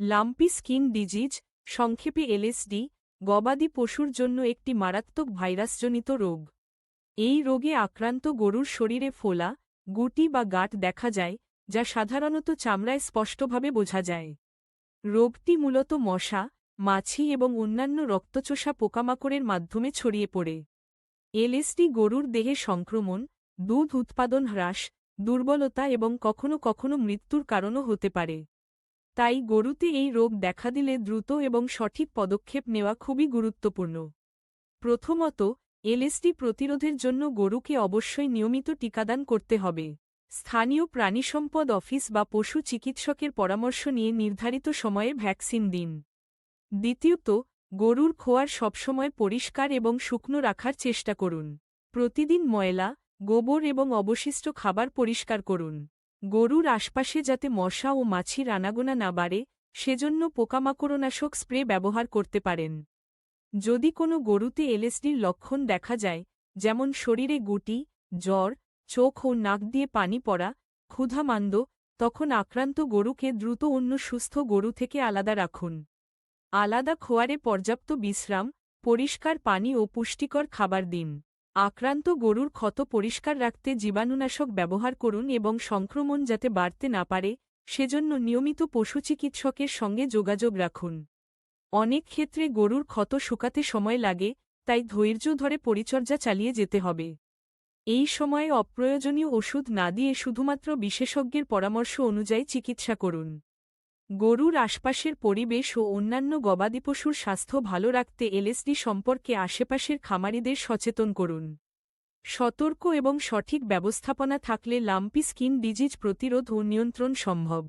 Lumpy skin disease, সংক্ষেপে LSD, গবাদি পশুর জন্য একটি মারাত্মক ভাইরাসজনিত রোগ। এই রোগে আক্রান্ত গরুর শরীরে ফোলা, গুটি বা গাঁট দেখা যায়, যা সাধারণত চামড়ায় স্পষ্টভাবে বোঝা যায়। রোগটি মূলত মশা, মাছি এবং অন্যান্য রক্তচোষা পোকামাকড়ের মাধ্যমে ছড়িয়ে পড়ে। এলএসডি গরুর দেহে সংক্রমণ, দুধ উৎপাদন হ্রাস, দুর্বলতা এবং কখনও কখনও মৃত্যুর কারণও হতে পারে। তাই গরুতে এই রোগ দেখা দিলে দ্রুত এবং সঠিক পদক্ষেপ নেওয়া খুবই গুরুত্বপূর্ণ। প্রথমত এলএসডি প্রতিরোধের জন্য গরুকে অবশ্যই নিয়মিত টিকাদান করতে হবে। স্থানীয় প্রাণিসম্পদ অফিস বা পশু চিকিৎসকের পরামর্শ নিয়ে নির্ধারিত সময়ে ভ্যাকসিন দিন। দ্বিতীয়ত, গরুর খোয়ার সবসময় পরিষ্কার এবং শুকনো রাখার চেষ্টা করুন। প্রতিদিন ময়লা, গোবর এবং অবশিষ্ট খাবার পরিষ্কার করুন। গরুর আশপাশে যাতে মশা ও মাছির আনাগোনা না বাড়ে, সেজন্য পোকামাকড়নাশক স্প্রে ব্যবহার করতে পারেন। যদি কোনো গরুতে এলএসডির লক্ষণ দেখা যায়, যেমন শরীরে গুটি, জ্বর, চোখ ও নাক দিয়ে পানি পড়া ক্ষুধামান্দ তখন আক্রান্ত গরুকে দ্রুত অন্য সুস্থ গরু থেকে আলাদা রাখুন। আলাদা খোয়ারে পর্যাপ্ত বিশ্রাম, পরিষ্কার পানি ও পুষ্টিকর খাবার দিন। আক্রান্ত গরুর ক্ষত পরিষ্কার রাখতে জীবাণুনাশক ব্যবহার করুন এবং সংক্রমণ যাতে বাড়তে না পারে, সেজন্য নিয়মিত পশু চিকিৎসকের সঙ্গে যোগাযোগ রাখুন। অনেক ক্ষেত্রে গরুর ক্ষত শুকাতে সময় লাগে, তাই ধৈর্য ধরে পরিচর্যা চালিয়ে যেতে হবে। এই সময়ে অপ্রয়োজনীয় ওষুধ না দিয়ে শুধুমাত্র বিশেষজ্ঞের পরামর্শ অনুযায়ী চিকিৎসা করুন। গরুর আশপাশের পরিবেশ ও অন্যান্য গবাদি পশুর স্বাস্থ্য ভালো রাখতে এলএসডি সম্পর্কে আশেপাশের খামারিদের সচেতন করুন। সতর্ক এবং সঠিক ব্যবস্থাপনা থাকলে লাম্পি স্কিন ডিজিজ প্রতিরোধ ও নিয়ন্ত্রণ সম্ভব।